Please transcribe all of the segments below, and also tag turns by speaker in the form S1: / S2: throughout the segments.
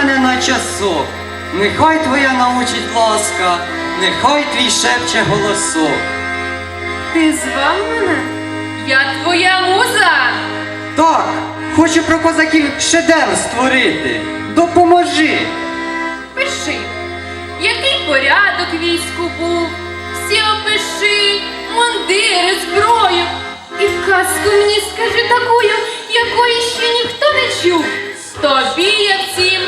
S1: мене на часок, нехай твоя научить ласка, нехай твій шепче голосок.
S2: Ти звав мене? Я твоя муза.
S1: Так, хочу про козаків шедевр створити. Допоможи.
S2: Пиши, який порядок війську був. Всі опиши, мундири, зброю. І казку мені скажи такою, якої ще ніхто не чув. Тобі я всім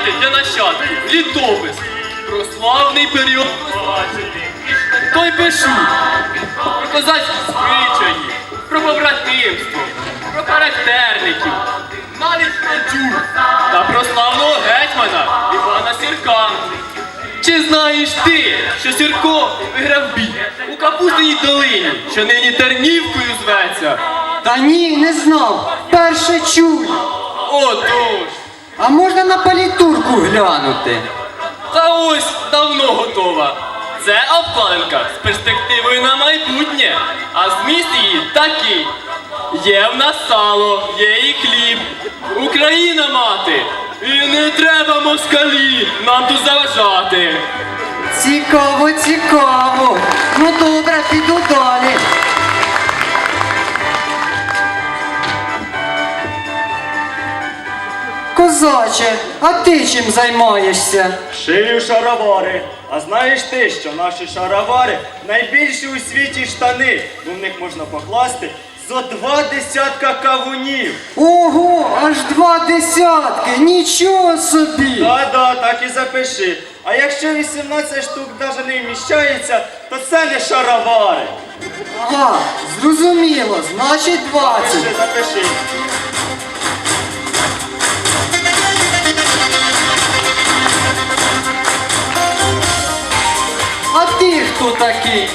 S3: залишити для нащадків літопис про славний період козаччини. То й пишу про козацькі звичаї, про побратимство, про характерників, навіть про тюр та про славного гетьмана Івана Сірка. Чи знаєш ти, що Сірко виграв бій у Капустиній долині, що нині Тернівкою зветься?
S1: Та ні, не знав. Перше чую.
S3: Отож!
S1: А можна на палітурку глянути?
S3: Та ось давно готова. Це обкладинка з перспективою на майбутнє. А зміст її такий. Є в нас сало, є і хліб. Україна мати. І не треба москалі нам тут заважати.
S1: Цікаво, цікаво. Ну добре, піду далі. Козаче, а ти чим займаєшся?
S4: Шию шаровари. А знаєш ти, що наші шаровари найбільші у світі штани, бо в них можна покласти зо два десятка кавунів.
S1: Ого, аж два десятки! Нічого собі!
S4: Да-да, так і запиши. А якщо 18 штук навіть не вміщається, то це не шаровари.
S1: Ага, зрозуміло, значить 20.
S4: Запиши, запиши.
S1: Такий?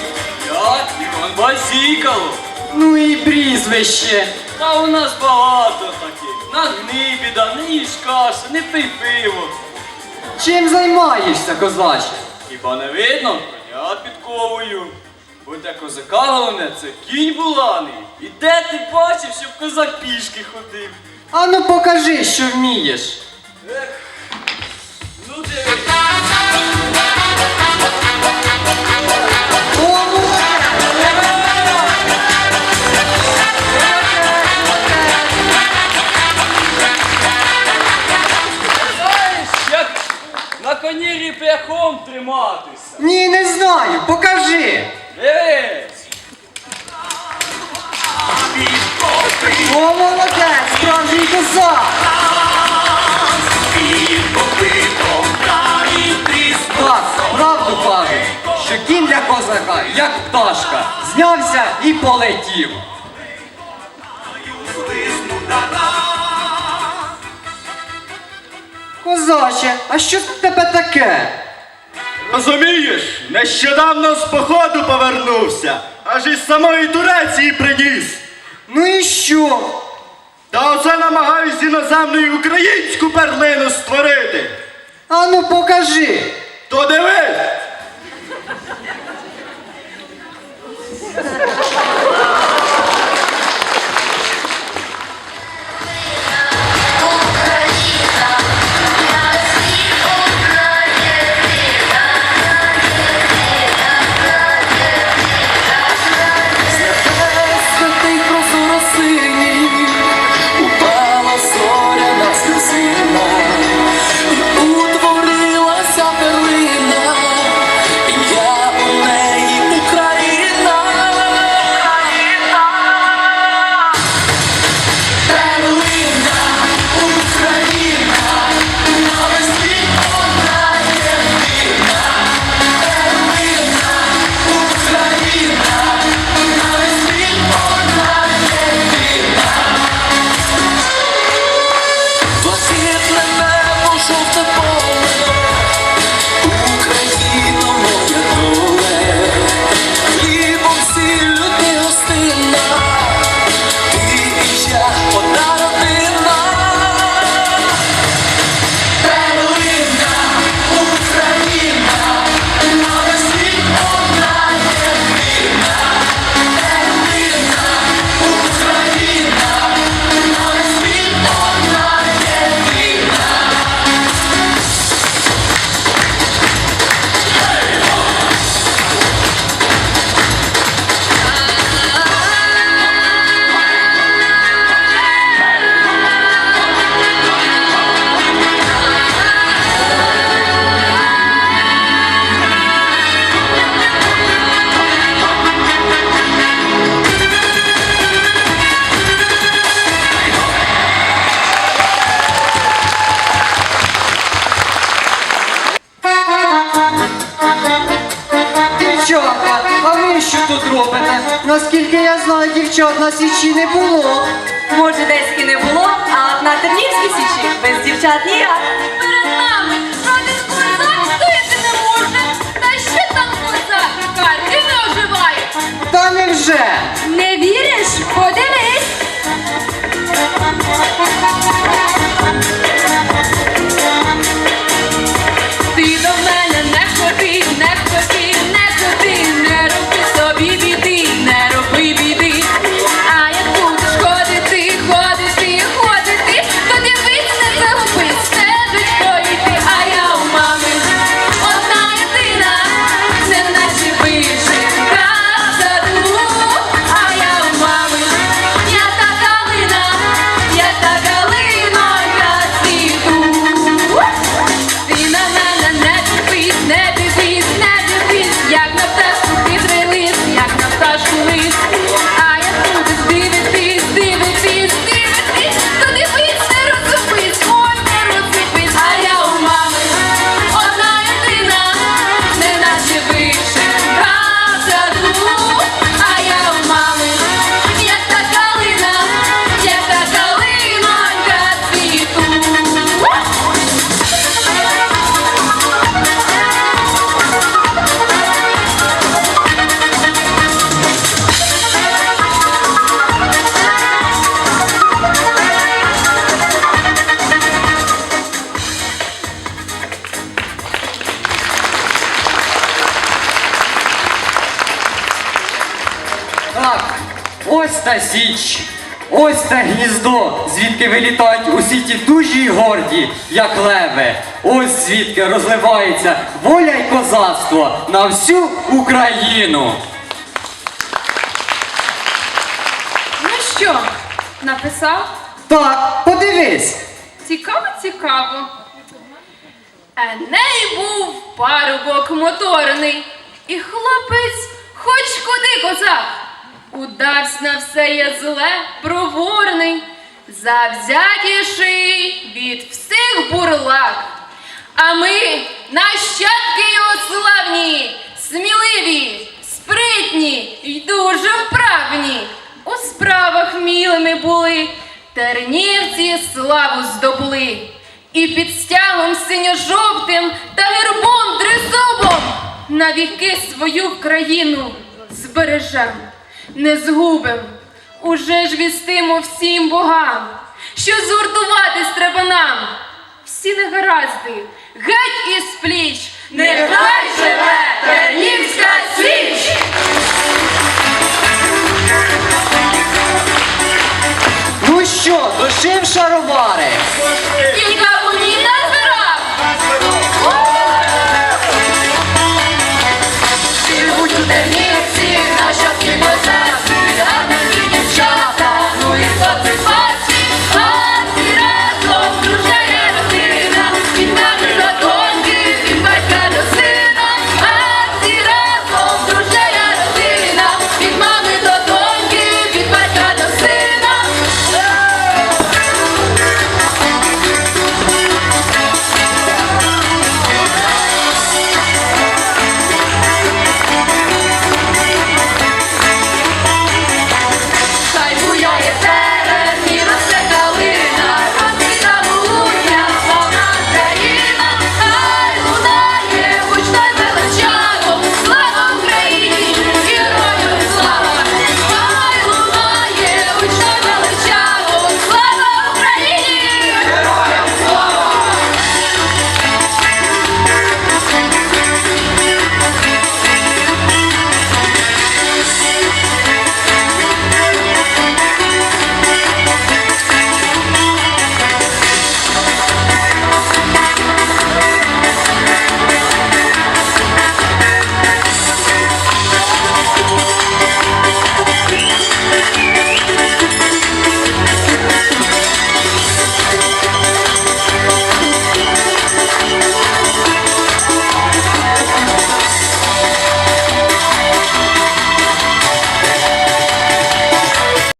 S3: Я Іван Базікало.
S1: Ну і прізвище.
S3: Та у нас багато таких. На гнибіда, не їж кашу, не пий пиво.
S1: Чим займаєшся, козаче?
S3: Хіба не видно? Коня підковую. Бо для козака головне це кінь буланий. І де ти бачив, щоб козак пішки ходив?
S1: Ану покажи, що вмієш.
S3: Ну дивись. Триматися.
S1: Ні, не знаю, покажи.
S3: Дивись.
S1: О, молодець, справжній козак. Так, правду кажуть, що кінь для козака, як пташка, знявся і полетів. Козаче, а що в тебе таке?
S4: Розумієш, нещодавно з походу повернувся, аж із самої Туреції приніс.
S1: Ну і що?
S4: Та оце намагаюсь іноземної українську перлину створити.
S1: Ану покажи.
S4: То дивись!
S1: Наскільки я знаю, дівчат на січі не було.
S5: Може, десь і не було, а от на Тернівській січі без дівчат ніяк.
S2: Перед нами жоден козак стояти не може. Та що там козак? Карти не оживає.
S1: Та невже?
S2: Не віриш? Подивись. Дивись, не
S1: ось та січ, ось те гніздо, звідки вилітають усі ті дужі й горді, як леви. Ось звідки розливається воля й козацтво на всю Україну.
S2: Ну що, написав?
S1: Так, подивись.
S2: Цікаво, цікаво. Еней був парубок моторний, і хлопець хоч куди козак. Удавсь на все є зле, проворний, завзятіший від всіх бурлак. А ми, нащадки його славні, сміливі, спритні й дуже вправні. У справах мілими були, тернівці славу здобули. І під стягом синьо-жовтим та гербом на віки свою країну збережем, не згубим. Уже ж вістимо всім богам, що згуртуватись треба нам. Всі негаразди, геть із пліч, нехай живе Тернівська січ!